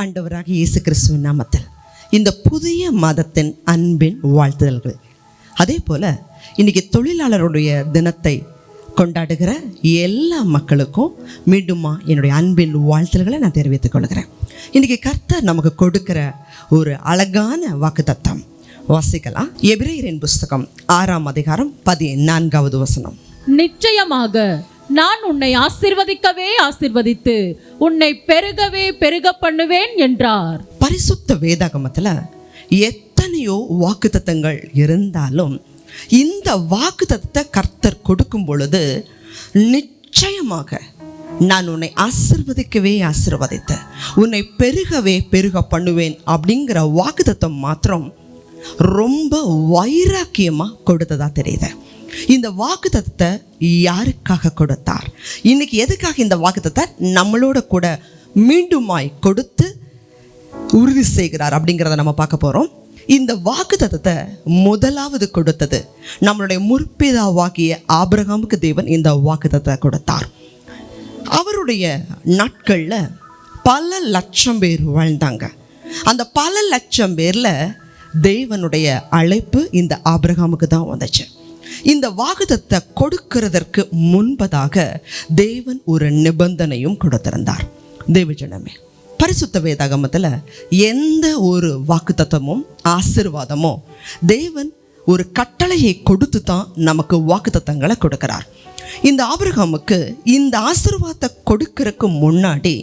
ஆண்டவராக இயேசு கிறிஸ்துவின் நாமத்தில். இந்த புதிய மாதத்தின் அன்பின் வாழ்த்துதல்கள். அதே போல் இன்னைக்கு தொழிலாளருடைய தினத்தை கொண்டாடுகிற எல்லா மக்களுக்கும் மீண்டுமா என்னுடைய அன்பின் வாழ்த்துதல்களை நான் தெரிவித்துக் கொள்கிறேன். இன்றைக்கி கர்த்தர் நமக்கு கொடுக்கிற ஒரு அழகான வாக்குத்தத்தம். வாசிக்கலாம். எபிரேயரின் புஸ்தகம் ஆறாம் அதிகாரம் பதினான்காவது வசனம். நிச்சயமாக நான் உன்னை ஆசிர்வதிக்கவே ஆசிர்வதித்து உன்னை பெருகவே பெருக பண்ணுவேன் என்றார். பரிசுத்த வேதாகமத்தில் எத்தனையோ வாக்குத்தத்தங்கள் இருந்தாலும் இந்த வாக்குத்தத்தத்தை கர்த்தர் கொடுக்கும் பொழுது நிச்சயமாக நான் உன்னை ஆசிர்வதிக்கவே ஆசிர்வதித்து உன்னை பெருகவே பெருக பண்ணுவேன் அப்படிங்கிற வாக்குத்தத்தம் மாத்திரம் ரொம்ப வைராக்கியமாக கொடுத்ததாக தெரியுது. இந்த வாக்குத்தத்தத்தை யாருக்காக கொடுத்தார்? இன்னைக்கு எதுக்காக இந்த வாக்குத்தத்தை நம்மளோட கூட மீண்டுமாய் கொடுத்து உறுதி செய்கிறார் அப்படிங்கிறத நம்ம பார்க்க போகிறோம் இந்த வாக்குத்தத்தத்தை முதலாவது கொடுத்தது நம்மளுடைய முற்பிதாவாகிய ஆபிரகாமுக்கு தேவன் இந்த வாக்குத்தத்தை கொடுத்தார். அவருடைய நாட்களில் பல லட்சம் பேர் வாழ்ந்தாங்க. அந்த பல லட்சம் பேரில் தேவனுடைய அழைப்பு இந்த ஆபிரகாமுக்கு தான் வந்துச்சு. இந்த வாக்குதத்தை கொடுக்கிறதற்கு முன்பதாக தேவன் ஒரு நிபந்தனையும் கொடுத்திருந்தார். தேவஜனமே பரிசுத்த வேதாகமத்தில் எந்த ஒரு வாக்குத்தத்தமும் ஆசிர்வாதமோ தேவன் ஒரு கட்டளையை கொடுத்து தான் நமக்கு வாக்குத்தத்தங்களை கொடுக்கிறார். இந்த ஆபிரகாமுக்கு இந்த ஆசீர்வாதத்தை கொடுக்கறதுக்கு முன்னாடி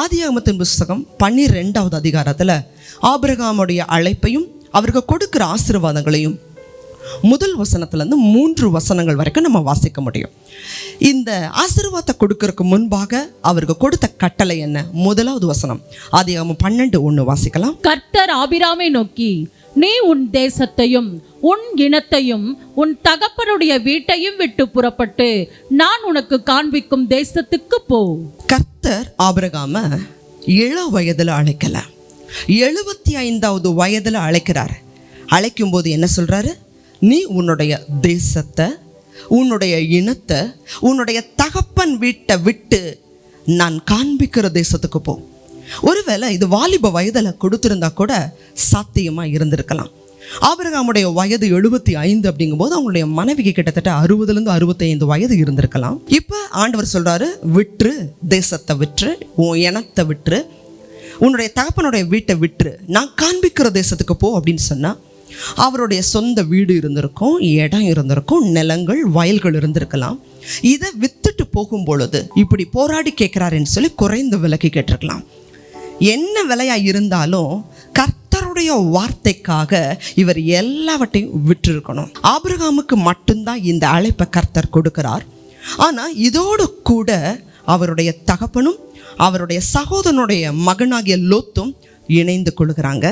ஆதியாகமத்தின் புஸ்தகம் பன்னிரெண்டாவது அதிகாரத்தில் ஆபிரகாமுடைய அழைப்பையும் அவருக்கு கொடுக்கிற ஆசீர்வாதங்களையும் முதல் வசனத்துலேருந்து மூன்று வசனங்கள் வரைக்கும் நம்ம வாசிக்க முடியும். இந்த ஆசீர்வாதத்தை கொடுக்கறதுக்கு முன்பாக அவருக்கு கொடுத்த கட்டளை என்ன? முதலாவது வசனம். ஆதியாகமம் பன்னெண்டு ஒன்று வாசிக்கலாம். கர்த்தர் ஆபிராமை நோக்கி நீ உன் தேசத்தையும் உன் இனத்தையும் உன் தகப்பனுடைய வீட்டையும் விட்டு புறப்பட்டு நான் உனக்கு காண்பிக்கும் தேசத்துக்கு போ. கர்த்தர் ஆபிரகாம இள வயதில் அழைக்கல. எழுபத்தி ஐந்தாவது வயதில் அழைக்கிறார். அழைக்கும்போது என்ன சொல்றாரு? நீ உன்னுடைய தேசத்தை உன்னுடைய இனத்தை உன்னுடைய தகப்பன் வீட்டை விட்டு நான் காண்பிக்கிற தேசத்துக்கு போ. ஒருவேளை இது வாலிப வயதில் கொடுத்துருந்தா கூட சாத்தியமாக இருந்திருக்கலாம். ஆபிரகாமுடைய வயது எழுபத்தி ஐந்து அப்படிங்கும்போது அவங்களுடைய மனைவிக்கு கிட்டத்தட்ட அறுபதுலேருந்து அறுபத்தைந்து வயது இருந்திருக்கலாம். இப்போ ஆண்டவர் சொல்கிறாரு விற்று தேசத்தை விற்று உன் இனத்தை விற்று உன்னுடைய தகப்பனுடைய வீட்டை விற்று நான் காண்பிக்கிற தேசத்துக்கு போ அப்படின்னு சொன்னால் அவருடைய சொந்த வீடு இருந்திருக்கும் இடம் இருந்திருக்கும் நிலங்கள் வயல்கள் இருந்திருக்கலாம். இதை வித்துட்டு போகும் பொழுது இப்படி போராடி கேட்குறாருன்னு சொல்லி குறைந்த விலைக்கு கேட்டிருக்கலாம். என்ன விலையாக இருந்தாலும் கர்த்தருடைய வார்த்தைக்காக இவர் எல்லாவற்றையும் விட்டிருக்கணும் ஆபிரகாமுக்கு மட்டும்தான் இந்த அழைப்பை கர்த்தர் கொடுக்கிறார். ஆனால் இதோடு கூட அவருடைய தகப்பனும் அவருடைய சகோதரனுடைய மகனாகிய லோத்தும் இணைந்து கொள்கிறாங்க.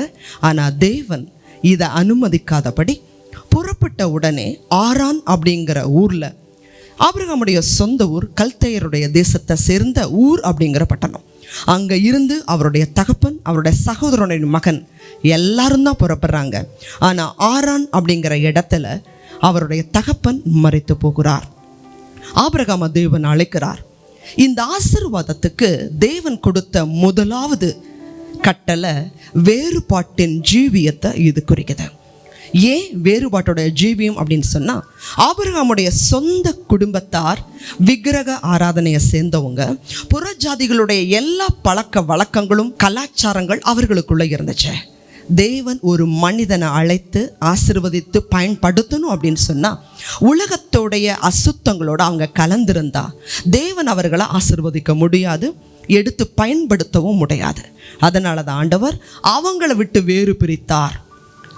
ஆனால் தேவன் இதை அனுமதிக்காதபடி புறப்பட்ட உடனே ஆரான் அப்படிங்கிற ஊரில் ஆபிரகாமுடைய சொந்த ஊர் கல்தையருடைய தேசத்தை சேர்ந்த ஊர் அப்படிங்கிற பட்டணம். அங்கே இருந்து அவருடைய தகப்பன் அவருடைய சகோதரனுடைய மகன் எல்லாரும் தான் புறப்படுறாங்க. ஆனால் ஆரான் அப்படிங்கிற இடத்துல அவருடைய தகப்பன் மறைத்து போகிறார். ஆபிரகாம தேவன் அழைக்கிறார். இந்த ஆசீர்வாதத்துக்கு தேவன் கொடுத்த முதலாவது கட்டளை வேறுபாட்டின் ஜீவியத்தை இது குறிக்குது. ஏன் வேறுபாட்டோட ஜீவியம் அப்படின்னு சொன்னால் ஆபிரகாமுடைய சொந்த குடும்பத்தார் விக்கிரக ஆராதனையை சேர்ந்தவங்க புறஜாதிகளுடைய எல்லா பழக்க வழக்கங்களும் கலாச்சாரங்கள் அவர்களுக்குள்ளே இருந்துச்சு. தேவன் ஒரு மனிதனை அழைத்து ஆசிர்வதித்து பயன்படுத்தணும் அப்படின்னு சொன்னால் உலகத்தோடைய அசுத்தங்களோடு அவங்க கலந்திருந்தா தேவன் அவர்களை ஆசிர்வதிக்க முடியாது எடுத்து பயன்படுத்தவும் முடியாது. அதனால தான் ஆண்டவர் அவங்கள விட்டு வேறு பிரித்தார்.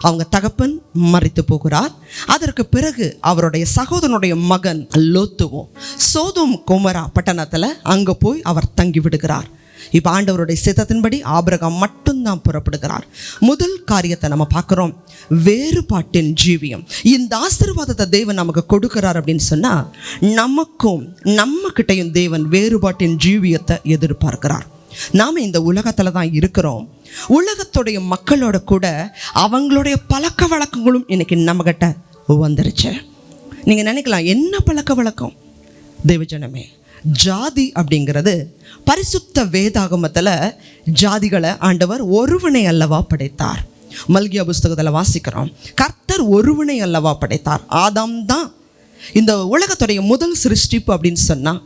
அவங்க தகப்பன் மறித்து போகிறார். அதற்கு பிறகு அவருடைய சகோதரனுடைய மகன் லோத்துவும் சோதும் குமரா பட்டணத்தில் அங்கே போய் அவர் தங்கி விடுகிறார் இப்போ ஆண்டவருடைய சித்தத்தின்படி ஆபரகம் மட்டும்தான் புறப்படுகிறார். முதல் காரியத்தை நம்ம பார்க்குறோம். வேறுபாட்டின் ஜீவியம். இந்த ஆசீர்வாதத்தை தேவன் நமக்கு கொடுக்கிறார் அப்படின்னு சொன்னால் நமக்கும் நம்ம கிட்டையும் தேவன் வேறுபாட்டின் ஜீவியத்தை எதிர்பார்க்கிறார். நாம் இந்த உலகத்தில் தான் இருக்கிறோம். உலகத்துடைய மக்களோட கூட அவங்களுடைய பழக்க வழக்கங்களும் இன்னைக்கு நம்மக்கிட்ட வந்துருச்சு. நீங்கள் நினைக்கலாம் என்ன பழக்க வழக்கம்? தேவஜனமே. ஜாதி அப்படிங்கிறது பரிசுத்த வேதாகமத்தில் ஜாதிகளை ஆண்டவர் ஒருவனை அல்லவா படைத்தார். மல்கியா புஸ்தகத்தில் வாசிக்கிறோம். கர்த்தர் ஒருவனை அல்லவா படைத்தார். ஆதாம் தான் இந்த உலகத்துடைய முதல் சிருஷ்டிப்பு அப்படின்னு சொன்னால்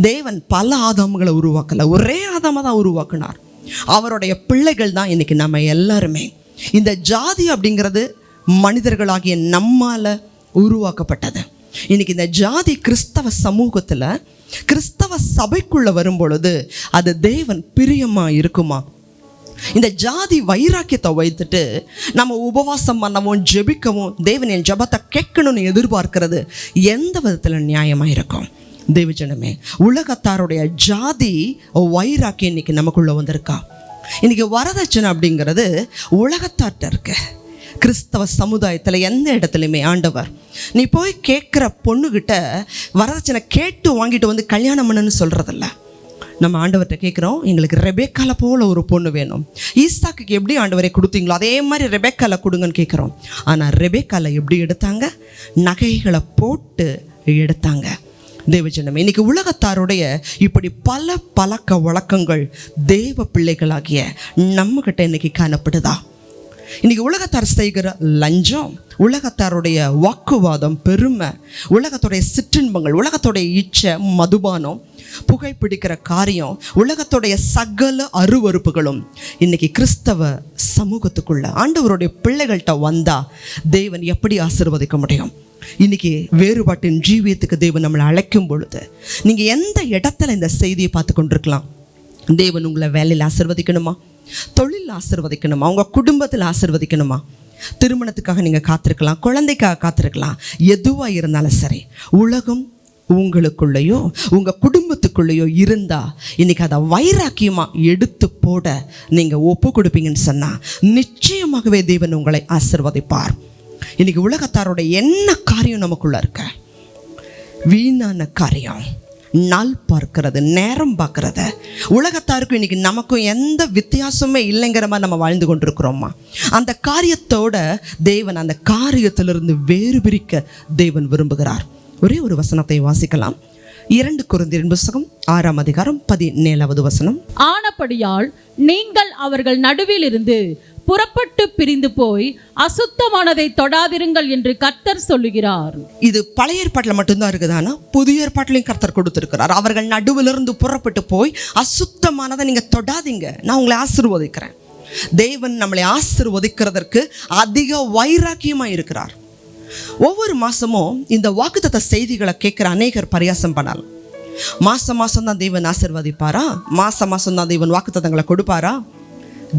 தேவன் பல ஆதாம்களை உருவாக்கல. ஒரே ஆதாம தான் உருவாக்குனார். அவருடைய பிள்ளைகள் தான் இன்னைக்கு நம்ம எல்லாருமே. இந்த ஜாதி அப்படிங்கிறது மனிதர்களாகிய நம்மால் உருவாக்கப்பட்டது. இன்றைக்கி இந்த ஜாதி கிறிஸ்தவ சமூகத்தில் கிறிஸ்தவ சபைக்குள்ள வரும்பொழுது அது தேவன் பிரியமா இருக்குமா? இந்த ஜாதி வைராக்கியத்தை வைத்துட்டு நம்ம உபவாசம் பண்ணவும் ஜெபிக்கவும் தேவன் என் ஜெபத்தை கேட்கணும்னு எதிர்பார்க்கிறது எந்த விதத்தில் நியாயமாக இருக்கும்? தேவஜனமே உலகத்தாருடைய ஜாதி வைராக்கியம் இன்னைக்கு நமக்குள்ளே வந்திருக்கா? இன்னைக்கு வரதட்சணை அப்படிங்கிறது உலகத்தார்ட்ட இருக்குது கிறிஸ்தவ சமுதாயத்தில் எந்த இடத்துலையுமே ஆண்டவர் நீ போய் கேட்குற பொண்ணுக்கிட்ட வரதட்சணை கேட்டு வாங்கிட்டு வந்து கல்யாணம் பண்ணுன்னு சொல்கிறதில்ல நம்ம ஆண்டவர்கிட்ட கேட்குறோம் எங்களுக்கு ரெபேக்கால போல ஒரு பொண்ணு வேணும். ஈசாக்குக்கு எப்படி ஆண்டவரை கொடுத்தீங்களோ அதே மாதிரி ரெபேக்கால கொடுங்கன்னு கேட்குறோம். ஆனால் ரெபேக்கால எப்படி எடுத்தாங்க? நகைகளை போட்டு எடுத்தாங்க. தேவஜனம் இன்னைக்கு உலகத்தாருடைய இப்படி பல பழக்க வழக்கங்கள் தேவ பிள்ளைகளாகிய நம்மக்கிட்ட இன்னைக்கு காணப்படுதா? இன்னைக்கு உலகத்தார் செய்கிற லஞ்சம் உலகத்தாருடைய வாக்குவாதம் பெருமை உலகத்துடைய சிற்றின்பங்கள் உலகத்துடைய இச்சை மதுபானம் புகைப்பிடிக்கிற காரியம் உலகத்துடைய சகல அருவருப்புகளும் இன்னைக்கு கிறிஸ்தவ சமூகத்துக்குள்ள ஆண்டவருடைய பிள்ளைகள்கிட்ட வந்தா தேவன் எப்படி ஆசிர்வதிக்க முடியும்? இன்னைக்கு வேறுபாட்டின் ஜீவியத்துக்கு தேவன் நம்மளை அழைக்கும் பொழுது நீங்க எந்த இடத்துல இந்த செய்தியை பார்த்து கொண்டிருக்கலாம்? தேவன் உங்களை வேலையில் ஆசிர்வதிக்கணுமா? தொழில் ஆசிர்வதிக்கணுமா? உங்கள் குடும்பத்தில் ஆசிர்வதிக்கணுமா? திருமணத்துக்காக நீங்கள் காத்திருக்கலாம் குழந்தைக்காக காத்திருக்கலாம். எதுவாக இருந்தாலும் சரி உலகம் உங்களுக்குள்ளேயோ உங்கள் குடும்பத்துக்குள்ளேயோ இருந்தால் இன்றைக்கி அதை வைராக்கியமாக எடுத்து போட நீங்கள் ஒப்பு கொடுப்பீங்கன்னு சொன்னால் நிச்சயமாகவே தேவன் உங்களை ஆசிர்வதிப்பார். இன்றைக்கி உலகத்தாரோட என்ன காரியம் நமக்குள்ளே இருக்க? வீணான காரியம். நாள் பார்க்கறது நேரம் பார்க்கறது. உலகத்தாருக்கும் இன்னைக்கு நமக்கும் எந்த வித்தியாசமே இல்லைங்கிற மாதிரி நம்ம வாழ்ந்து கொண்டிருக்கிறோம்மா அந்த காரியத்தோட தேவன் அந்த காரியத்திலிருந்து வேறு பிரிக்க தேவன் விரும்புகிறார். ஒரே ஒரு வசனத்தை வாசிக்கலாம். இரண்டு குருந்தியரின் புஸ்தகம் ஆறாம் அதிகாரம் பதினேழாவது வசனம். ஆனபடியால் நீங்கள் அவர்கள் நடுவில் இருந்து புறப்பட்டு பிரிந்து போய் அசுத்தமானதை தொடாதிருங்கள் என்று கர்த்தர் சொல்லுகிறார். இது பழைய ஏற்பாட்டில் மட்டும்தான் இருக்குதானா புதிய ஏற்பாட்டிலையும் கர்த்தர் கொடுத்துருக்கிறார். அவர்கள் நடுவிலிருந்து புறப்பட்டு போய் அசுத்தமானதை நீங்கள் தொடாதீங்க. நான் உங்களை ஆசிர்வதிக்கிறேன். தேவன் நம்மளை ஆசிர்வதிக்கிறதற்கு அதிக வைராக்கியமாக இருக்கிறார். ஒவ்வொரு மாதமும் இந்த வாக்குத்தத்த செய்திகளை கேட்குற அநேகர் பரியாசம் பண்ணலாம். மாதம் மாதம் தான் தேவன் ஆசிர்வதிப்பாரா? மாதம் மாதம் தான் தேவன் வாக்குத்தத்தங்களை கொடுப்பாரா?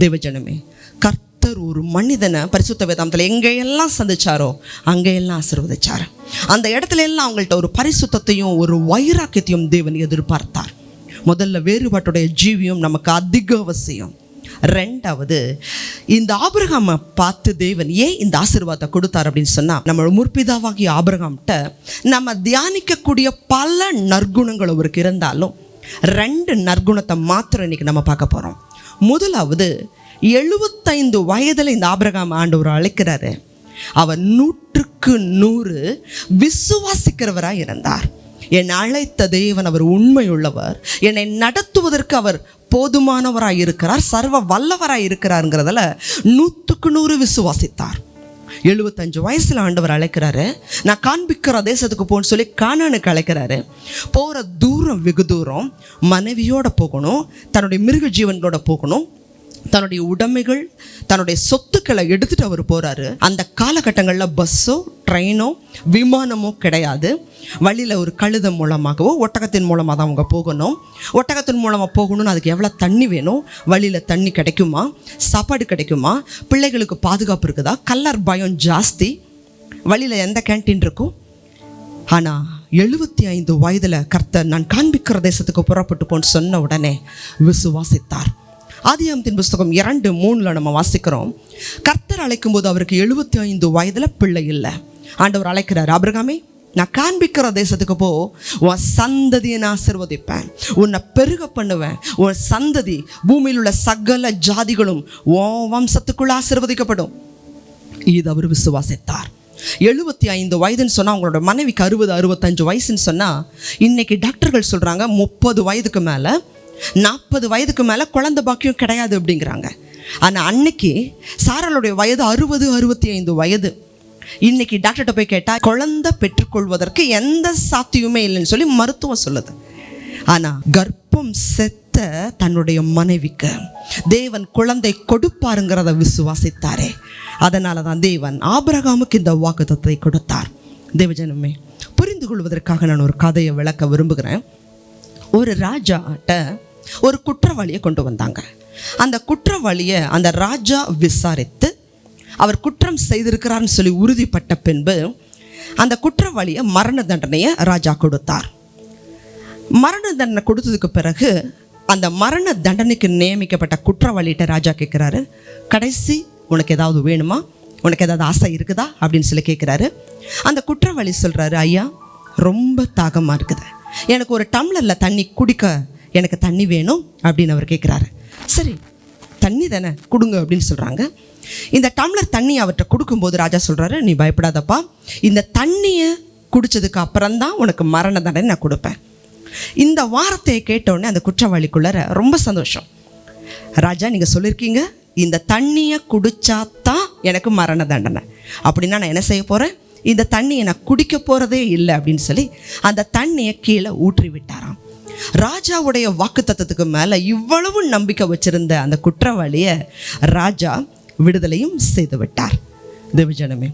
தேவஜனமே கர்த்தர் ஒரு மனிதனை பரிசுத்த வேதாந்தத்தில் எங்கெல்லாம் சந்திச்சாரோ அங்கெல்லாம் ஆசீர்வதிச்சார். அந்த இடத்துல எல்லாம் அவங்கள்ட்ட ஒரு பரிசுத்தையும் ஒரு வைராக்கியத்தையும் தேவன் எதிர்பார்த்தார். முதல்ல வேறுபாட்டுடைய ஜீவியம் நமக்கு அதிக அவசியம் ரெண்டாவது இந்த ஆபிரகாமை பார்த்து தேவன் ஏன் இந்த ஆசீர்வாதத்தை கொடுத்தார் அப்படின்னு சொன்னால் நம்ம முற்பிதாவாகிய ஆபிரகாம்கிட்ட நம்ம தியானிக்கக்கூடிய பல நற்குணங்கள் அவருக்கு இருந்தாலும் ரெண்டு நற்குணத்தை மாத்திரம் இன்றைக்கி நம்ம பார்க்க போகிறோம் முதலாவது எழுபத்தைந்து வயதில் இந்த ஆபிரகாம் ஆண்டவர் அழைக்கிறாரு. அவர் நூற்றுக்கு நூறு விசுவாசிக்கிறவராக இருந்தார். என்னை அழைத்த தேவன் அவர் உண்மையுள்ளவர். என்னை நடத்துவதற்கு அவர் போதுமானவராக இருக்கிறார் சர்வ வல்லவராக இருக்கிறாருங்கிறதுல நூற்றுக்கு நூறு விசுவாசித்தார். எழுபத்தஞ்சு வயசில் ஆண்டவர் அழைக்கிறாரு. நான் காண்பிக்கிற தேசத்துக்கு போகணும்னு சொல்லி காணானுக்கு அழைக்கிறாரு. போகிற தூரம் வெகு தூரம் மனைவியோட போகணும் தன்னுடைய மிருக ஜீவன்களோட போகணும் தன்னுடைய உடைமைகள் தன்னுடைய சொத்துக்களை எடுத்துட்டு அவர் போறாரு. அந்த காலகட்டங்களில் பஸ்ஸோ ட்ரெயினோ விமானமோ கிடையாது. வழியில் ஒரு கழுத மூலமாகவோ ஒட்டகத்தின் மூலமாக தான் அவங்க போகணும். ஒட்டகத்தின் மூலமாக போகணும்னு அதுக்கு எவ்வளோ தண்ணி வேணும்? வழியில் தண்ணி கிடைக்குமா? சாப்பாடு கிடைக்குமா? பிள்ளைகளுக்கு பாதுகாப்பு இருக்குதா? கல்லர் பயம் ஜாஸ்தி. வழியில் எந்த கேன்டீன் இருக்கும்? ஆனால் எழுபத்தி ஐந்து வயதில் கர்த்தர் நான் காண்பிக்கிற தேசத்துக்கு புறப்பட்டு போன்னு சொன்ன உடனே விசுவாசித்தார். ஆதியாமத்தின் புஸ்தகம் இரண்டு மூணில் நம்ம வாசிக்கிறோம். கர்த்தர் அழைக்கும் போது அவருக்கு எழுபத்தி ஐந்து வயதில் பிள்ளை இல்லை. ஆண்டவர் அழைக்கிறார் அபிரகாமே நான் காண்பிக்கிற தேசத்துக்கு போ. உன் சந்ததியை நான் ஆசிர்வதிப்பேன். உன்னை பெருக பண்ணுவேன். உன் சந்ததி பூமியில் உள்ள சகல ஜாதிகளும் உன் வம்சத்துக்குள்ள ஆசிர்வதிக்கப்படும். இது அவர் விசுவாசித்தார். எழுபத்தி ஐந்து வயதுன்னு சொன்னால் அவங்களோட மனைவிக்கு அறுபது அறுபத்தஞ்சு வயசுன்னு சொன்னால் இன்றைக்கி டாக்டர்கள் சொல்கிறாங்க முப்பது வயதுக்கு மேலே நாற்பது வயதுக்கு மேலே குழந்தை பாக்கியம் கிடையாது அப்படிங்கிறாங்க. ஆனால் அன்னைக்கு சாரலுடைய வயது அறுபது அறுபத்தி ஐந்து வயது. இன்னைக்கு டாக்டர்கிட்ட போய் கேட்டால் குழந்தை பெற்றுக்கொள்வதற்கு எந்த சாத்தியமே இல்லைன்னு சொல்லி மருத்துவம் சொல்லுது. ஆனால் கர்ப்பம் செத்த தன்னுடைய மனைவிக்கு தேவன் குழந்தை கொடுப்பாருங்கிறத விசுவாசித்தாரே. அதனால தான் தேவன் ஆபரகாமுக்கு இந்த வாக்குத்தத்தை கொடுத்தார். தேவஜனமே புரிந்து கொள்வதற்காக நான் ஒரு கதையை விளக்க விரும்புகிறேன். ஒரு ராஜாட்ட ஒரு குற்றவாளியை கொண்டு வந்தாங்க. அந்த குற்றவாளியை அந்த ராஜா விசாரித்து அவர் குற்றம் செய்திருக்கிறார்னு சொல்லி உறுதிப்பட்ட பின்பு அந்த குற்றவாளியை மரண தண்டனையை ராஜா கொடுத்தார். மரண தண்டனை கொடுத்ததுக்கு பிறகு அந்த மரண தண்டனைக்கு நியமிக்கப்பட்ட குற்றவாளிகிட்ட ராஜா கேட்குறாரு கடைசி உனக்கு ஏதாவது வேணுமா? உனக்கு ஏதாவது ஆசை இருக்குதா? அப்படின்னு சொல்லி கேட்குறாரு. அந்த குற்றவாளி சொல்கிறாரு ஐயா ரொம்ப தாகமாக இருக்குது. எனக்கு ஒரு டம்ளரில் தண்ணி குடிக்க எனக்கு தண்ணி வேணும் அப்படின்னு அவர் கேட்குறாரு சரி தண்ணி தானே கொடுங்க அப்படின்னு சொல்கிறாங்க இந்த டம்ளர் தண்ணி அவர்கிட்ட கொடுக்கும்போது ராஜா சொல்கிறாரு நீ பயப்படாதப்பா. இந்த தண்ணியை குடிச்சதுக்கு அப்புறம்தான் உனக்கு மரண தண்டனை நான் கொடுப்பேன். இந்த வார்த்தையை கேட்டவுடனே அந்த குற்றவாளிக்குள்ளார ரொம்ப சந்தோஷம். ராஜா நீங்கள் சொல்லியிருக்கீங்க இந்த தண்ணியை குடிச்சாதான் எனக்கு மரண தண்டனை. அப்படின்னா நான் என்ன செய்ய போகிறேன் இந்த தண்ணியை நான் குடிக்க போகிறதே இல்லை அப்படின்னு சொல்லி அந்த தண்ணியை கீழே ஊற்றி விட்டாராம் ராஜாவுடைய வாக்குத்தத்தத்துக்கு மேலே இவ்வளவு நம்பிக்கை வச்சிருந்த அந்த குற்றவாளியை ராஜா விடுதலையும் செய்து விட்டார். தேவஜனமே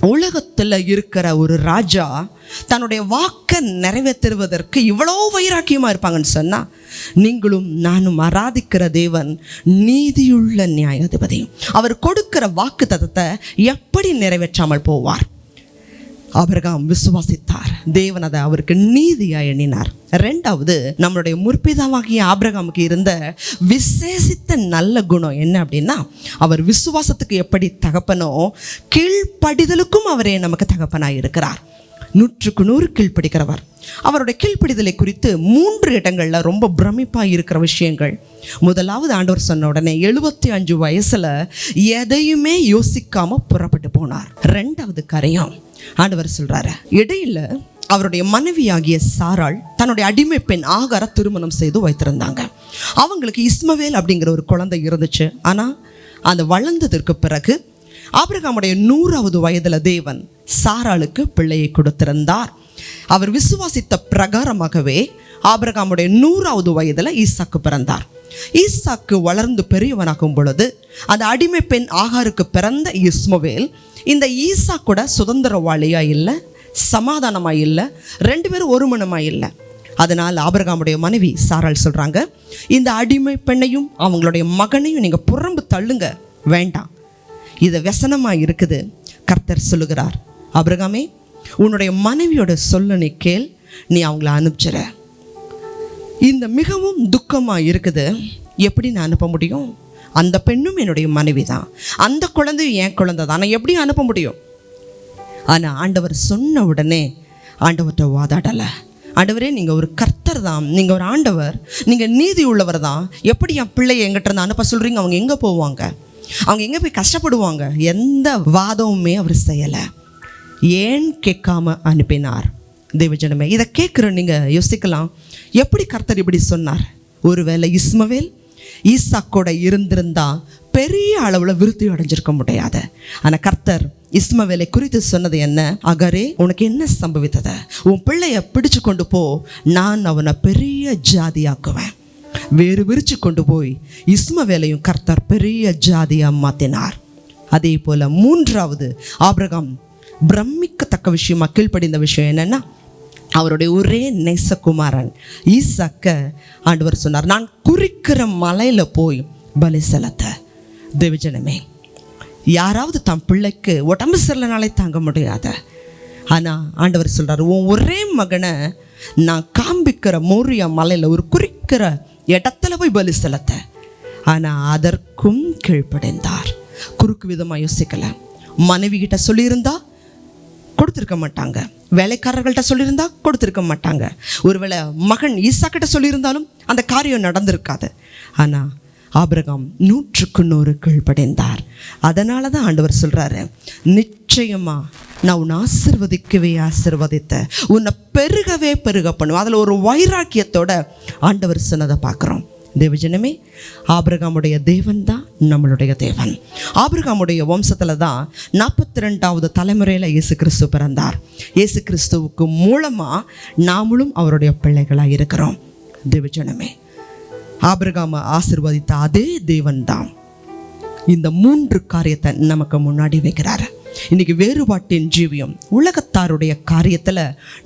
உலகத்தில் இருக்கிற ஒரு ராஜா தன்னுடைய வாக்கை நிறைவேற்றுவதற்கு இவ்வளோ வைராக்கியமாக இருப்பாங்கன்னு சொன்னால் நீங்களும் நானும் ஆராதிக்கிற தேவன் நீதியுள்ள நியாயாதிபதி அவர் கொடுக்கிற வாக்கு தத்தத்தை எப்படி நிறைவேற்றாமல் போவார்? ஆபிரகாம் விசுவாசித்தார். தேவன் அதை அவருக்கு நீதியாக எண்ணினார். ரெண்டாவது நம்மளுடைய முற்பிதாவாகிய ஆபிரகாமுக்கு இருந்த விசேஷித்த நல்ல குணம் என்ன அப்படின்னா அவர் விசுவாசத்துக்கு எப்படி தகப்பனோ கீழ்ப்படிதலுக்கும் அவரே நமக்கு தகப்பனாக இருக்கிறார் நூற்றுக்கு நூறு கீழ்ப்படிக்கிறவர் அவருடைய கீழ்ப்படிதலை குறித்து மூன்று இடங்களில் ரொம்ப பிரமிப்பாக இருக்கிற விஷயங்கள். முதலாவது ஆண்டவர் சொன்ன உடனே எழுபத்தி அஞ்சு வயசில் எதையுமே யோசிக்காமல் புறப்பட்டு போனார். ரெண்டாவது கரையும் ஆண்டவர் சொல்கிறாரு இடையில அவருடைய மனைவியாகிய சாராள் தன்னுடைய அடிமை பெண் ஆகார திருமணம் செய்து வைத்திருந்தாங்க. அவங்களுக்கு இஸ்மவேல் அப்படிங்கிற ஒரு குழந்தை இருந்துச்சு. ஆனால் அந்த வளர்ந்ததற்கு பிறகு ஆபிரகாமுடைய நூறாவது வயதில் தேவன் சாராளுக்கு பிள்ளையை கொடுத்திருந்தார். அவர் விசுவாசித்த பிரகாரமாகவே ஆபிரகாமுடைய நூறாவது வயதில் ஈசாக்கு பிறந்தார். ஈசாக்கு வளர்ந்து பெரியவனாகும் பொழுது அந்த அடிமை பெண் ஆகாருக்கு பிறந்த இஸ்மவேல் இந்த ஈசா கூட சுதந்திரவாளியாக இல்லை சமாதானமாக இல்லை ரெண்டு பேரும் ஒரு மனமா இல்லை. அதனால் ஆபிரகாமுடைய மனைவி சாராள் சொல்கிறாங்க இந்த அடிமை பெண்ணையும் அவங்களுடைய மகனையும் நீங்கள் புறம்பு தள்ளுங்க வேண்டாம். இது व्यசனமாக இருக்குது கர்த்தர் சொல்லுகிறார். அபிரகாமே உன்னுடைய மனைவியோட சொல்ல நீ கேள் நீ அவங்கள அனுப்பிச்சிட இந்த மிகவும் துக்கமாக இருக்குது. எப்படி நான் அனுப்ப முடியும்? அந்த பெண்ணும் என்னுடைய மனைவி தான் அந்த குழந்தையும் என் குழந்தை தான் நான் எப்படி அனுப்ப முடியும்? ஆனால் ஆண்டவர் சொன்ன உடனே ஆண்டவர்கிட்ட வாதாடலை. ஆண்டவரே நீங்கள் ஒரு கர்த்தர் தான். நீங்கள் ஒரு ஆண்டவர். நீங்கள் நீதி உள்ளவர் தான். எப்படி என் பிள்ளையை எங்கிட்ட இருந்து அனுப்ப சொல்கிறீங்க அவங்க எங்கே போவாங்க? அவங்க எங்கே போய் கஷ்டப்படுவாங்க? எந்த வாதமுமே அவர் செய்யலை. ஏன் கேட்காம அனுப்பினார்? தேவஜனமே இதை கேட்குற நீங்கள் யோசிக்கலாம். எப்படி கர்த்தர் இப்படி சொன்னார்? ஒருவேளை இஸ்மவேல் ஈசாக்கோட இருந்திருந்தா பெரிய அளவில் விருத்தி அடைஞ்சிருக்க முடியாது. ஆனால் கர்த்தர் இஸ்மவேலை குறித்து சொன்னது என்ன? அகரே உனக்கு என்ன சம்பவித்தது? உன் பிள்ளைய பிடிச்சு கொண்டு போ நான் அவனை பெரிய ஜாதியாக்குவேன். வேறு விரிச்சு கொண்டு போய் இஸ்மவேலையும் கர்த்தர் பெரிய ஜாதியாக மாற்றினார் அதே போல் மூன்றாவது ஆபிரகாம் பிரமிக்கத்தக்க விஷயமா கீழ்ப்படிந்த விஷயம் என்னன்னா அவருடைய ஒரே நேசகுமாரன் ஈசாக்க ஆண்டவர் சொன்னார் நான் குறிக்கிற மலையில் போய் பலி செலுத்த. தேவஜனமே யாராவது தம் பிள்ளைக்கு உடம்பு சரியில்லைனாலே தாங்க முடியாத. ஆனால் ஆண்டவர் சொல்கிறார் உன் ஒரே மகனை நான் காண்பிக்கிற மோரியா மலையில் ஒரு குறிக்கிற இடத்துல போய் பலி செலுத்த. ஆனால் அதற்கும் கீழ்ப்படைந்தார். குறுக்கு விதமாக யோசிக்கலை. மனைவி கிட்ட சொல்லியிருந்தா கொடுத்துருக்க மாட்டாங்க. வேலைக்காரர்கள்ட்ட சொல்லியிருந்தா கொடுத்துருக்க மாட்டாங்க. ஒருவேளை மகன் ஈசா கிட்ட சொல்லியிருந்தாலும் அந்த காரியம் நடந்திருக்காது. ஆனால் ஆபிரகாம் நூற்றுக்கு நூறு கீழ்ப்படைந்தார். அதனால தான் ஆண்டவர் சொல்கிறாரு நிச்சயமா நான் உன்னை ஆசிர்வதிக்கவே ஆசிர்வதித்த உன்னை பெருகவே பெருக பண்ணுவேன். அதில் ஒரு வைராக்கியத்தோட ஆண்டவர் சொன்னதை பார்க்குறோம். தேவஜனமே ஆபிரகாமுடைய தேவன் தான் நம்மளுடைய தேவன். ஆபிரகாமுடைய வம்சத்தில் தான் நாற்பத்தி ரெண்டாவது தலைமுறையில் இயேசு கிறிஸ்து பிறந்தார். இயேசு கிறிஸ்துவுக்கு மூலமாக நாமளும் அவருடைய பிள்ளைகளாக இருக்கிறோம். தேவஜனமே ஆபிரகாமை ஆசிர்வதித்த அதே தேவன் தான் இந்த மூன்று காரியத்தை நமக்கு முன்னாடி வைக்கிறாரு. இன்னைக்கு வேறுபாட்டின் ஜீவியம் உலகத்தாருடைய காரியத்தில்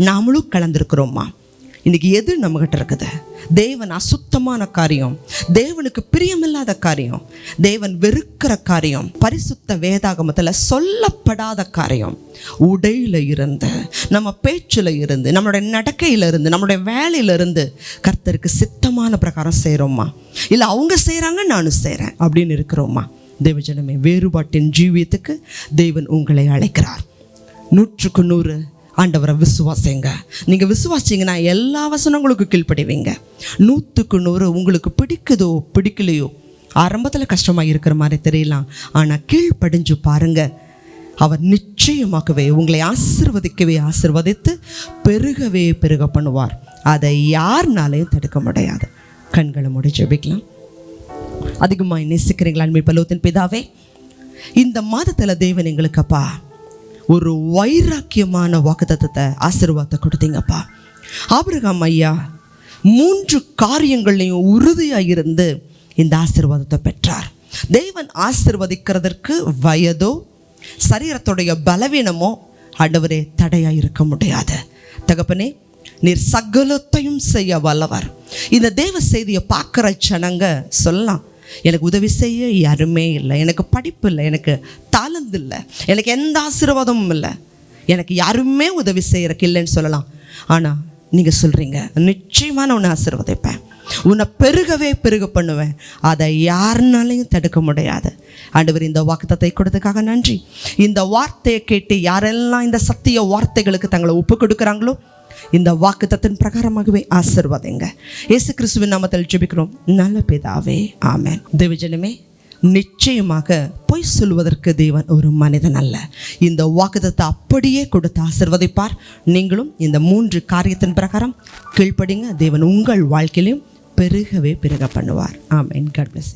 நாமளும் கலந்துருக்கிறோமா? இன்னைக்கு எது நம்மகிட்ட இருக்குது? தேவன் அசுத்தமான காரியம். தேவனுக்கு பிரியமில்லாத காரியம். தேவன் வெறுக்கிற காரியம். பரிசுத்த வேதாகமத்தில் சொல்லப்படாத காரியம். உடையில இருந்து நம்ம பேச்சில் இருந்து நம்மளுடைய நடக்கையில இருந்து நம்மளுடைய வேலையிலிருந்து கர்த்தருக்கு சித்தமான பிரகாரம் செய்கிறோமா இல்லை அவங்க செய்கிறாங்க நானும் செய்கிறேன் அப்படின்னு இருக்கிறோமா தேவஜனமே வேறுபாட்டின் ஜீவியத்துக்கு தேவன் உங்களை அழைக்கிறார். நூற்றுக்கு நூறு ஆண்டவரை விசுவாசிங்க. நீங்கள் விசுவாசிங்கன்னா எல்லா வசனங்களுக்கு கீழ்ப்படுவீங்க. நூற்றுக்கு நூறு உங்களுக்கு பிடிக்குதோ பிடிக்கலையோ ஆரம்பத்தில் கஷ்டமாக இருக்கிற மாதிரி தெரியலாம். ஆனால் கீழ்ப்படிஞ்சு பாருங்க. அவர் நிச்சயமாகவே உங்களை ஆசிர்வதிக்கவே ஆசிர்வதித்து பெருகவே பெருக பண்ணுவார். அதை யார்னாலையும் தடுக்க முடியாது. கண்களை முடி ஜெபிக்கலாம். அதிகமாக நேசிக்கிறீங்களா அன்பு பலவத்தின் பிதாவே. இந்த மாதத்தில் தேவன் எங்களுக்கப்பா ஒரு வைராக்கியமான வாக்குத்தத்தை ஆசீர்வாதத்தை கொடுத்தீங்கப்பா. ஆபிரகாம் ஐயா மூன்று காரியங்கள்லையும் உறுதியாக இருந்து இந்த ஆசீர்வாதத்தை பெற்றார். தேவன் ஆசிர்வதிக்கிறதற்கு வயதோ சரீரத்துடைய பலவீனமோ ஆண்டவரே தடையாக இருக்க முடியாது. தகப்பனே நீர் சகலத்தையும் செய்ய வல்லவர். இந்த தேவ செய்தியை பார்க்குற ஜனங்க சொல்லலாம் எனக்கு உதவி செய்ய யாருமே இல்லை. எனக்கு படிப்பு இல்லை. எனக்கு தாளந்து இல்லை. எனக்கு எந்த ஆசீர்வாதமும் இல்லை. எனக்கு யாருமே உதவி செய்யறக்கு இல்லைன்னு சொல்லலாம். ஆனால் நீங்கள் சொல்கிறீங்க நிச்சயமாக நான் உன்னை ஆசீர்வதிப்பேன். உன்னை பெருகவே பெருக பண்ணுவேன். அதை யாருனாலையும் தடுக்க முடியாது. ஆண்டவர் இந்த வாக்குத்தத்தை கொடுத்ததுக்காக நன்றி. இந்த வார்த்தையை கேட்டு யாரெல்லாம் இந்த சத்திய வார்த்தைகளுக்கு தங்களை ஒப்பு கொடுக்குறாங்களோ இந்த வாக்குத்தத்தின் பிரகாரமாகவே ஆசிர்வாதங்க. இயேசு கிறிஸ்துவின் நாமத்தில் ஜெபிக்கிறோம். நல்ல பிதாவே ஆமேன். தேவஜனமே நிச்சயமாக பொய் சொல்வதற்கு தேவன் ஒரு மனிதன் அல்ல. இந்த வாக்குதத்தை அப்படியே கொடுத்து ஆசிர்வதிப்பார். நீங்களும் இந்த மூன்று காரியத்தின் பிரகாரம் கீழ்ப்படிங்க. தேவன் உங்கள் வாழ்க்கையிலும் பெருகவே பெருக பண்ணுவார். ஆமென். God bless